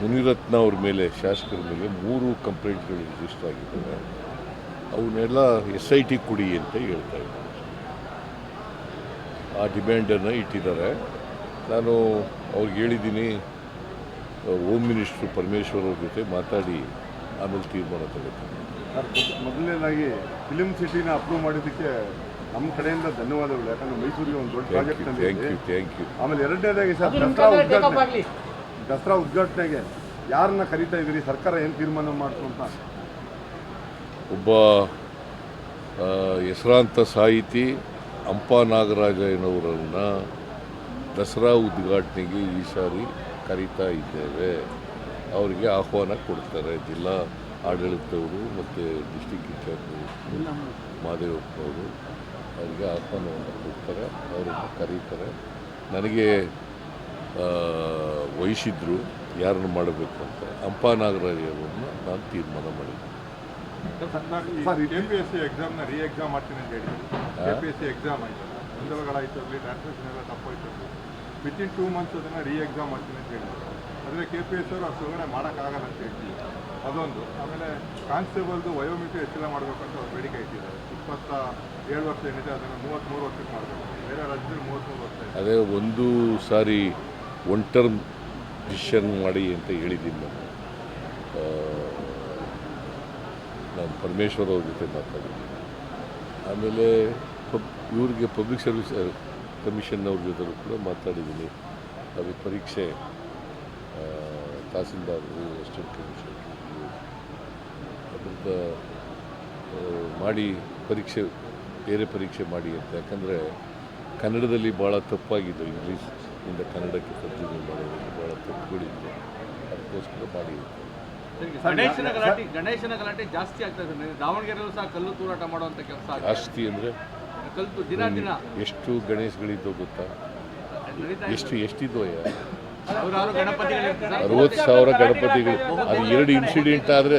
ಮುನಿರತ್ನ ಅವ್ರ ಮೇಲೆ ಶಾಸಕರ ಮೇಲೆ ಮೂರು ಕಂಪ್ಲೇಂಟ್ಗಳು ರಿಜಿಸ್ಟರ್ ಆಗಿದ್ದಾವೆ. ಅವನ್ನೆಲ್ಲ ಎಸ್ ಐ ಟಿ ಕೊಡಿ ಅಂತ ಹೇಳ್ತಾ ಇದ್ದಾರೆ. ಆ ಡಿಮ್ಯಾಂಡನ್ನು ಇಟ್ಟಿದ್ದಾರೆ. ನಾನು ಅವ್ರಿಗೆ ಹೇಳಿದ್ದೀನಿ, ಹೋಮ್ ಮಿನಿಸ್ಟ್ರು ಪರಮೇಶ್ವರ್ ಅವ್ರ ಜೊತೆ ಮಾತಾಡಿ, ಆಮೇಲೆ ತೀರ್ಮಾನ ತಗೋತೀನಿ. ಮೊದಲನೇದಾಗಿ ಫಿಲಿಮ್ ಸಿಟಿನ ಅಪ್ರೂವ್ ಮಾಡಿದ್ದಕ್ಕೆ ನಮ್ಮ ಕಡೆಯಿಂದ ಧನ್ಯವಾದಗಳು. ಯಾಕಂದ್ರೆ ಮೈಸೂರಿಗೆ ಒಂದು ದೊಡ್ಡ thank project you thank you thank you ಆಮೇಲೆ ಎರಡನೇದಾಗಿ ಸರ್ ದಸರಾ ಉದ್ಘಾಟನೆ. ದಸರಾ ಉದ್ಘಾಟನೆಗೆ ಯಾರನ್ನ ಕರೀತಾ ಇದ್ದೀರಿ? ಸರ್ಕಾರ ಏನು ತೀರ್ಮಾನ ಮಾಡ್ತು ಅಂತ? ಒಬ್ಬ ಹೆಸರಾಂತ ಸಾಹಿತಿ ಅಂಪ ನಾಗರಾಜಯ್ಯನವರನ್ನು ದಸರಾ ಉದ್ಘಾಟನೆಗೆ ಈ ಸಾರಿ ಕರೀತಾ ಇದ್ದೇವೆ. ಅವರಿಗೆ ಆಹ್ವಾನ ಕೊಡ್ತಾರೆ. ಜಿಲ್ಲಾ ಆಡಳಿತವರು ಮತ್ತು ಡಿಸ್ಟಿಕ್ ಇನ್ಚಾರ್ಜ್ ಮಾದೇವಪ್ಪನವರು ಅವರಿಗೆ ಆಹ್ವಾನವನ್ನು ಕೊಡ್ತಾರೆ ಅವರನ್ನು ಕರೀತಾರೆ. ನನಗೆ ವಹಿಸಿದ್ರು ಯಾರನ್ನು ಮಾಡಬೇಕು ಅಂತ. ಅಂಪಾ ನಾಗರಾಜರನ್ನು ನಾನು ತೀರ್ಮಾನ ಮಾಡಿದ್ದೆ. Sir, K P S C ಎಕ್ಸಾಮ್ನ re exam ಮಾಡ್ತೀನಿ ಅಂತ ಹೇಳಿದ್ರು. K P S C exam ಆಯ್ತು. ಗೊಂದಲಗಳಾಯ್ತು ಅಲ್ಲಿ ಟ್ರಾನ್ಸ್ಲೇಷನ್ ಎಲ್ಲ ತಪ್ಪಾಯ್ತು ವಿತಿನ್ ಟೂ ಮಂತ್ಸ್ ಅದನ್ನು ರೀ ಎಕ್ಸಾಮ್ ಮಾಡ್ತೀನಿ ಅಂತ ಹೇಳಿದ್ರು. ಆದರೆ ಕೆ ಪಿ ಎಸ್ ಅವರು ಅಷ್ಟೊಳಗಡೆ ಮಾಡೋಕ್ಕಾಗಲ್ಲ ಅಂತ ಹೇಳ್ತೀವಿ ಅದೊಂದು. ಆಮೇಲೆ ಕಾನ್ಸ್ಟೇಬಲ್ದು ವಯೋಮಿತಿ ಹೆಚ್ಚಳ ಮಾಡಬೇಕಂತ ಅವ್ರು ಬೇಡಿಕೆ ಇಟ್ಟಿದ್ದಾರೆ. ಇಪ್ಪತ್ತ ಏಳು ವರ್ಷ ಏನಿದೆ, ಅದನ್ನು ಮೂವತ್ತ್ಮೂರು ವರ್ಷಕ್ಕೆ ಮಾಡಬೇಕು. ಬೇರೆ ರಾಜ್ಯದಲ್ಲಿ ಮೂವತ್ತ್ಮೂರು ವರ್ಷ ಇದೆ. ಅದೇ ಒಂದು ಸಾರಿ ಒನ್ ಟರ್ಮ್ ಡಿಸಿಷನ್ ಮಾಡಿ ಅಂತ ಹೇಳಿದ್ದೀನಿ ನಾನು. ನಾನು ಪರಮೇಶ್ವರ್ ಅವ್ರ ಜೊತೆ ಮಾತಾಡಿದ್ದೀನಿ. ಆಮೇಲೆ ಪಬ್, ಇವ್ರಿಗೆ ಪಬ್ಲಿಕ್ ಸರ್ವಿಸ್ ಕಮಿಷನ್ ಅವ್ರ ಜೊತೆ ಕೂಡ ಮಾತಾಡಿದ್ದೀನಿ. ಅದು ಪರೀಕ್ಷೆ ತಹಸೀಲ್ದಾರ್ ತಹಸೀಲ್ದಾರರು ಕಮಿಷನ್ ಮಾಡಿ ಪರೀಕ್ಷೆ ಬೇರೆ ಪರೀಕ್ಷೆ ಮಾಡಿ ಅಂತ. ಯಾಕಂದರೆ ಕನ್ನಡದಲ್ಲಿ ಭಾಳ ತಪ್ಪಾಗಿದೆ. ಇಂಗ್ಲೀಷ್ ಇಂದ ಕನ್ನಡಕ್ಕೆ ತರ್ಜುಮೆ ಮಾಡೋದಕ್ಕೆ ಭಾಳ ತಪ್ಪುಗಳಿದ್ದು ಅದಕ್ಕೋಸ್ಕರ ಮಾಡಿ ಗಣೇಶನ ಗಲಾಟೆ ಗಣೇಶನ ಗಲಾಟೆ ಜಾಸ್ತಿ ಆಗ್ತಾ ಇದೆ. ದಾವಣಗೆರೆಯಲ್ಲೂ ಸಹ ಕಲ್ಲು ತೂರಾಟ ಮಾಡುವಂಥ ಕೆಲಸ ಜಾಸ್ತಿ ಅಂದರೆ ಕಲ್ತು ದಿನ ದಿನ. ಎಷ್ಟು ಗಣೇಶಗಳಿದ್ದೋ ಗೊತ್ತಾ? ಎಷ್ಟು ಸರ್. ಅರವತ್ತು ಸಾವಿರ ಗಣಪತಿಗಳು. ಅದು ಎರಡು ಇನ್ಸಿಡೆಂಟ್ ಆದರೆ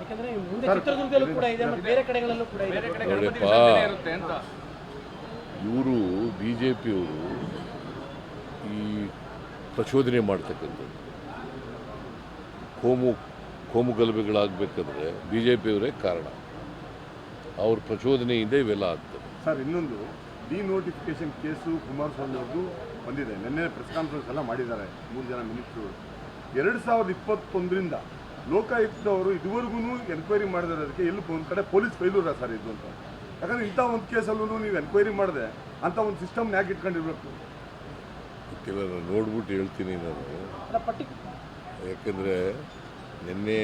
ಯಾಕಂದ್ರೆ ಮುಂದೆ ಚಿತ್ರದುರ್ಗದಲ್ಲೂ ಕೂಡ ಇದೆ ಮತ್ತೆ ಬೇರೆ ಕಡೆಗಳಲ್ಲೂ ಕೂಡ ಇದೆ. ಬೇರೆ ಕಡೆ ನೋಡಪ್ಪ. ಗಣಪತಿ ವಿಸರ್ಜನೆ ಇರುತ್ತೆ ಅಂತ. ಇವರು ಬಿ ಜೆ ಪಿಯವರು ಈ ಪ್ರಚೋದನೆ ಮಾಡ್ತಕ್ಕಂಥದ್ದು. ಕೋಮು ಕೋಮು ಗಲಭೆಗಳಾಗಬೇಕಂದ್ರೆ ಬಿ ಜೆ ಪಿಯವರೇ ಕಾರಣ. ಅವ್ರ ಪ್ರಚೋದನೆಯಿಂದ ಇವೆಲ್ಲ ಆಗ್ತದೆ. ಸರ್ ಇನ್ನೊಂದು ಡಿನೋಟಿಫಿಕೇಶನ್ ಕೇಸು ಕುಮಾರಸ್ವಾಮಿ ಅವ್ರದ್ದು ಬಂದಿದೆ. ನಿನ್ನೆ ಪ್ರೆಸ್ ಕಾನ್ಫರೆನ್ಸ್ ಎಲ್ಲ ಮಾಡಿದ್ದಾರೆ ಮೂರು ಜನ ಮಿನಿಸ್ಟ್ರು. ಎರಡು ಸಾವಿರದ ಇಪ್ಪತ್ತೊಂದರಿಂದ ಲೋಕಾಯುಕ್ತವರು ಇದುವರೆಗೂ ಎನ್ಕ್ವೈರಿ ಮಾಡಿರೋದಕ್ಕೆ ಎಲ್ಲಿ ಒಂದು ಕಡೆ ಪೊಲೀಸ್ ಫೈಲೂರ ಸರ್ ಇದು ಅಂತ. ಯಾಕಂದ್ರೆ ಇಂಥ ಒಂದು ಕೇಸಲ್ಲೂ ನೀವು ಎನ್ಕ್ವೈರಿ ಮಾಡಿದೆ ಅಂತ ಒಂದು ಸಿಸ್ಟಮ್ ಯಾಕೆ ಇಟ್ಕೊಂಡಿರ್ಬೇಕು. ಗೊತ್ತಿಲ್ಲ ನಾನು ನೋಡ್ಬಿಟ್ಟು ಹೇಳ್ತೀನಿ ನಾನು. ಯಾಕಂದರೆ ನಿನ್ನೆ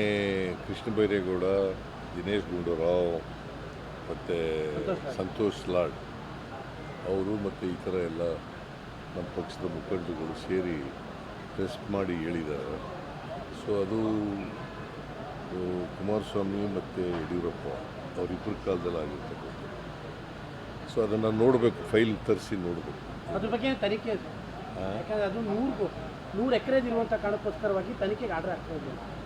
ಕೃಷ್ಣ ಬೈರೇಗೌಡ ದಿನೇಶ್ ಗುಂಡೂರಾವ್ ಮತ್ತು ಸಂತೋಷ್ ಲಾಡ್. ಅವರು ಮತ್ತು ಈ ಥರ ಎಲ್ಲ ನಮ್ಮ ಪಕ್ಷದ ಮುಖಂಡರುಗಳು ಸೇರಿ ಟೆಸ್ಟ್ ಮಾಡಿ ಹೇಳಿದ್ದಾರೆ. ಸೊ ಅದು ಕುಮಾರಸ್ವಾಮಿ ಮತ್ತು ಯಡಿಯೂರಪ್ಪ ಅವರಿಬ್ಬರ ಕಾಲದಲ್ಲಿ ಆಗಿರ್ತಕ್ಕಂಥದ್ದು. ಸೊ ಅದನ್ನು ನೋಡಬೇಕು ಫೈಲ್ ತರಿಸಿ ನೋಡಬೇಕು. ಅದ್ರ ಬಗ್ಗೆ ತನಿಖೆ ಅದು ನೂರು ನೂರು ಎಕರೆದಿರುವಂಥ ಕಾರಣಕ್ಕೋಸ್ಕರವಾಗಿ ತನಿಖೆಗೆ ಆರ್ಡರ್ ಆಗ್ತಾ ಇದೆ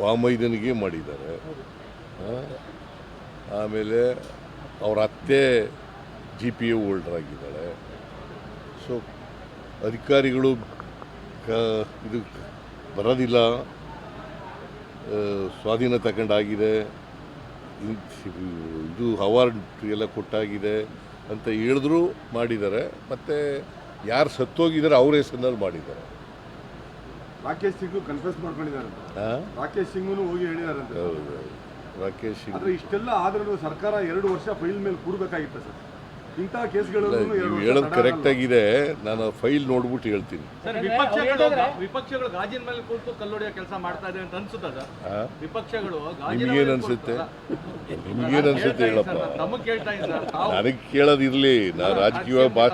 ಬಾಮೈದನಿಗೆ ಮಾಡಿದ್ದಾರೆ. ಆಮೇಲೆ ಅವ್ರ ಅತ್ತೆ ಜಿ ಪಿ ಎ ಹೋಲ್ಡರ್ ಆಗಿದ್ದಾಳೆ. ಸೊ ಅಧಿಕಾರಿಗಳು ಕ, ಇದು ಬರೋದಿಲ್ಲ. ಸ್ವಾಧೀನ ತಗೊಂಡಾಗಿದೆ ಇದು ಅವಾರ್ಡ್ ಎಲ್ಲ ಕೊಟ್ಟಾಗಿದೆ ಅಂತ ಹೇಳಿದ್ರು, ಮಾಡಿದ್ದಾರೆ. ಮತ್ತು ಯಾರು ಸತ್ತೋಗಿದ್ದಾರೆ, ಅವ್ರ ಹೆಸರಿನಲ್ಲಿ ಮಾಡಿದ್ದಾರೆ. ರಾಕೇಶ್ ಸಿಂಗ್ ಕನ್ಫ್ಯೂಸ್ ಮಾಡ್ಕೊಂಡಿದ್ದಾರೆ? ರಾಕೇಶ್ ಸಿಂಗ್ನು ಹೋಗಿ ಹೇಳಿದಾರಂತೆ ಹೌದು ರಾಕೇಶ್ ಸಿಂಗ್ ಆದ್ರೆ ಇಷ್ಟೆಲ್ಲ ಆದ್ರೂ ಸರ್ಕಾರ ಎರಡು ವರ್ಷ ಫೈಲ್ ಮೇಲೆ ಕೂರ್ಬೇಕಾಗಿತ್ತು ಸರ್. ಇಂತಹ ಕೇಸ್ಗಳು ನೀವು ಹೇಳೋದು ಕರೆಕ್ಟ್ ಆಗಿದೆ. ನಾನು ಫೈಲ್ ನೋಡ್ಬಿಟ್ಟು ಹೇಳ್ತೀನಿ. ಸರ್ ವಿಪಕ್ಷಗಳು ವಿಪಕ್ಷಗಳು ಗಾಜಿನ ಮೇಲೆ ಕುಳಿತು ಕಲ್ಲೊಡೆಯೋ ಕೆಲಸ ಮಾಡ್ತಾ ಇದೆ ಅಂತ ಅನ್ಸುತ್ತಾ ಸರ್? ಆ? ವಿಪಕ್ಷಗಳು ಗಾಜಿನ ನಿಮ್ಗೇನ್ ಅನ್ಸುತ್ತೆ? ನಿಮ್ಗೇನು ಅನ್ಸುತ್ತೆ ಹೇಳಪ್ಪ. ನನಗೆ ಕೇಳೋದಿರ್ಲಿ. ನಾ ಅಲ್ಲ, ರಾಜಕೀಯ ಬಾ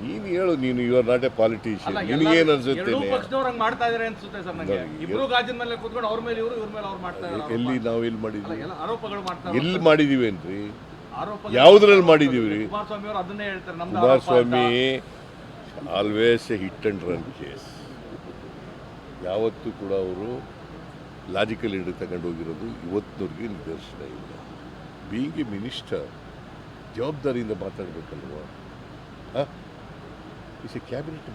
ನೀನು ಹೇಳು ನೀನು you are not a politician ನಿಮಗೆ ನಿನಗೇನು ಎಲ್ಲ- ಅನ್ಸುತ್ತೆ ಎರಡೂ ಪಕ್ಷದವ್ರು ಹಂಗ್ ಮಾಡ್ತಾ ಇದಾರೆ ಅನ್ಸುತ್ತೆ ಸರ್ ನಂಗೆ ಇಬ್ರು ಗಾಜಿನ ಮೇಲೆ ಕೂತ್ಕೊಂಡು ಅವ್ರ ಮೇಲೆ ಇವರು ಇವ್ರ ಮೇಲೆ ಅವ್ರು ಮಾಡ್ತಾ ಇದ್ದಾರೆ ಎಲ್ಲಿ ನಾವು ಎಲ್ಲಿ ಮಾಡಿದ್ವಿ? ಎಲ್ಲ ಆರೋಪಗಳು ಮಾಡ್ತಾ ಎಲ್ಲಿ ಮಾಡಿದೀವೇನ್ರಿ ಯಾವ್ದ್ರಲ್ಲಿ ಮಾಡಿದೀವಿ ರೀ? ಕುಮಾರಸ್ವಾಮಿ ಅವರು ಅದನ್ನೇ ಹೇಳ್ತಾರೆ ನಮ್ಮ. Kumaraswamy always a hit and run case ಯಾವತ್ತೂ ಕೂಡ ಅವರು ಲಾಜಿಕಲ್ ಹಿಡಿದು ತಗೊಂಡು ಹೋಗಿರೋದು ಇವತ್ತಿನವ್ರಿಗೆ ನಿದರ್ಶನ ಇಲ್ಲ. ಬೀಯಿಂಗ್ ಎ ಮಿನಿಸ್ಟರ್ ಜವಾಬ್ದಾರಿಯಿಂದ ಮಾತಾಡಬೇಕಲ್ವ? Is a cabinet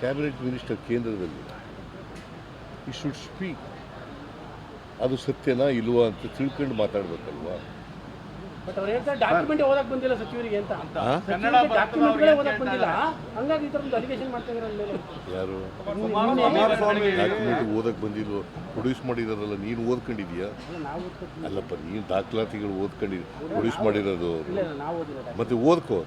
cabinet minister ಕೇಂದ್ರದಲ್ಲಿ ಈ ಶುಡ್ ಸ್ಪೀಕ್ ಅದು ಸತ್ಯನಾ ಇಲ್ವಾ ಅಂತ ತಿಳ್ಕೊಂಡು ಮಾತಾಡ್ಬೇಕಲ್ವಾ? ಬಟ್ ಅವ್ರು ಹೇಳ್ತಾರೆ ಡಾಕ್ಯುಮೆಂಟ್ ಓದಕ್ ಬಂದಿಲ್ಲ ಸಚಿವರಿಗೆ ಅಂತ? ಕನ್ನಡ ಡಾಕ್ಯುಮೆಂಟ್ಗಳೇ ಓದಕ್ ಬಂದಿಲ್ಲ? ಹಂಗಾಗಿ ಈ ಥರದ್ದು ಅಲಿಗೇಷನ್ ಮಾಡ್ತಾ ಇದ್ದಾರೆ ಮೇಲೆ ಯಾರು ಡಾಕ್ಯುಮೆಂಟ್ ಓದಕ್ಕೆ ಬಂದಿದ್ರು ಪ್ರೊಡ್ಯೂಸ್ ಮಾಡಿದಾರಲ್ಲ ನೀನು ಓದ್ಕೊಂಡಿದ್ಯಾ ಅಲ್ಲಪ್ಪ ನೀನು ದಾಖಲಾತಿಗಳು ಓದ್ಕೊಂಡಿದ್ದಿ ಪ್ರೊಡ್ಯೂಸ್ ಮಾಡಿರೋದು ಇಲ್ಲ ಇಲ್ಲ, ನಾವು ಓದಿಲ್ಲ ಮತ್ತೆ ಓದ್ಕೋ